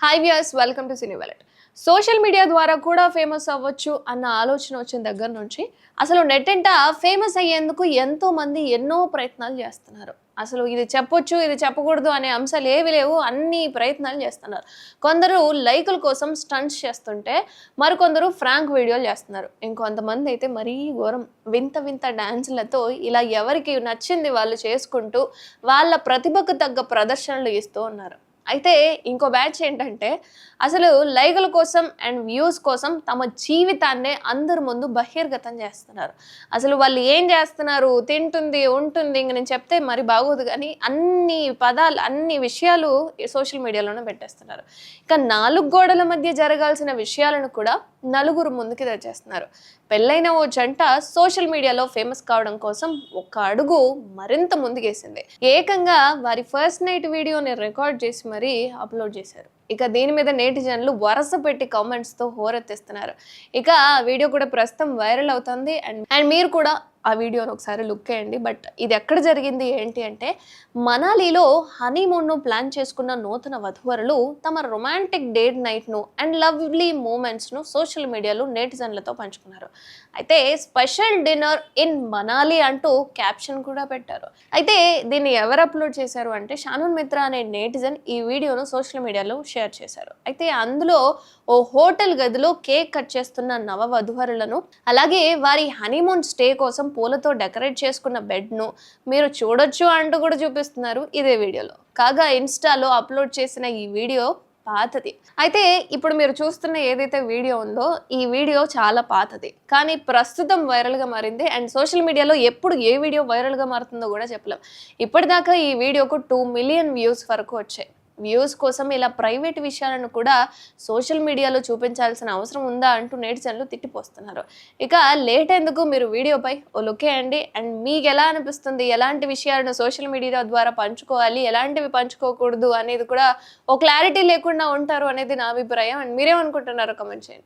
Hi viewers welcome to cine వెలెట్ social media ద్వారా కూడా famous అవ్వచ్చు అన్న ఆలోచన వచ్చిన దగ్గర నుంచి అసలు నెట్టెంట ఫేమస్ అయ్యేందుకు ఎంతో మంది ఎన్నో ప్రయత్నాలు చేస్తున్నారు. అసలు ఇది చెప్పొచ్చు ఇది చెప్పకూడదు అనే అంశాలు ఏవి లేవు అన్ని ప్రయత్నాలు చేస్తున్నారు. కొందరు లైకుల కోసం స్టంట్స్ చేస్తుంటే మరికొందరు ఫ్రాంక్ వీడియోలు చేస్తున్నారు. ఇంకొంతమంది అయితే మరీ ఘోరం. వింత వింత డ్యాన్సులతో ఇలా ఎవరికి నచ్చింది వాళ్ళు చేసుకుంటూ వాళ్ళ ప్రతిభకు తగ్గ ప్రదర్శనలు ఇస్తూ ఉన్నారు. అయితే ఇంకో బ్యాచ్ ఏంటంటే అసలు లైకుల కోసం అండ్ వ్యూస్ కోసం తమ జీవితాన్నే అందరి ముందు బహిర్గతం చేస్తున్నారు. అసలు వాళ్ళు ఏం చేస్తున్నారు? తింటుంది ఉంటుంది ఇంక నేను చెప్తే మరి బాగోదు కానీ అన్ని పదాలు అన్ని విషయాలు సోషల్ మీడియాలోనే పెట్టేస్తున్నారు. ఇక నాలుగు గోడల మధ్య జరగాల్సిన విషయాలను కూడా నలుగురు ముందుకి తెచ్చేస్తున్నారు. పెళ్ళైన ఓ జంట సోషల్ మీడియాలో ఫేమస్ కావడం కోసం ఒక అడుగు మరింత ముందుకేసింది. ఏకంగా వారి ఫస్ట్ నైట్ వీడియోని రికార్డ్ చేసి మరీ అప్లోడ్ చేశారు. ఇక దీని మీద నేటిజన్లు వరుస పెట్టి కామెంట్స్తో హోరెత్తిస్తున్నారు. ఇక ఆ వీడియో కూడా ప్రస్తుతం వైరల్ అవుతుంది. అండ్ అండ్ మీరు కూడా ఆ వీడియోని ఒకసారి లుక్ చేయండి. బట్ ఇది ఎక్కడ జరిగింది ఏంటి అంటే మనాలిలో హనీమూన్ను ప్లాన్ చేసుకున్న నూతన వధువరులు తమ రొమాంటిక్ డేట్ నైట్ను అండ్ లవ్లీ మూమెంట్స్ను సోషల్ మీడియాలో నేటిజన్లతో పంచుకున్నారు. అయితే స్పెషల్ డిన్నర్ ఇన్ మనాలి అంటూ క్యాప్షన్ కూడా పెట్టారు. అయితే దీన్ని ఎవరు అప్లోడ్ చేశారు అంటే షానూన్ మిత్రా అనే నేటిజన్ ఈ వీడియోను సోషల్ మీడియాలో షేర్ చేశారు. అయితే అందులో ఓ హోటల్ గదిలో కేక్ కట్ చేస్తున్న నవ వధువరులను అలాగే వారి హనీమూన్ స్టే కోసం పూలతో డెకరేట్ చేసుకున్న బెడ్ను మీరు చూడొచ్చు అంటూ కూడా చూపిస్తున్నారు ఇదే వీడియోలో. కాగా ఇన్స్టాలో అప్లోడ్ చేసిన ఈ వీడియో పాతది. అయితే ఇప్పుడు మీరు చూస్తున్న ఏదైతే వీడియో ఉందో ఈ వీడియో చాలా పాతది. కానీ ప్రస్తుతం వైరల్గా మారింది అండ్ సోషల్ మీడియాలో ఎప్పుడు ఏ వీడియో వైరల్గా మారుతుందో కూడా చెప్పలేం. ఇప్పటిదాకా ఈ వీడియోకు టూ మిలియన్ వ్యూస్ వరకు వచ్చాయి. వ్యూస్ కోసం ఇలా ప్రైవేట్ విషయాలను కూడా సోషల్ మీడియాలో చూపించాల్సిన అవసరం ఉందా అంటూ నేటిజన్లు తిట్టిపోస్తున్నారు. ఇక లేట్ ఎందుకు? మీరు వీడియోపై ఓ లుక్ అండ్ మీకు ఎలా అనిపిస్తుంది? ఎలాంటి విషయాలను సోషల్ మీడియా ద్వారా పంచుకోవాలి? ఎలాంటివి పంచుకోకూడదు? అనేది కూడా ఓ క్లారిటీ లేకుండా ఉంటారు అనేది నా అభిప్రాయం. అండ్ మీరేమనుకుంటున్నారో కమెంట్ చేయండి.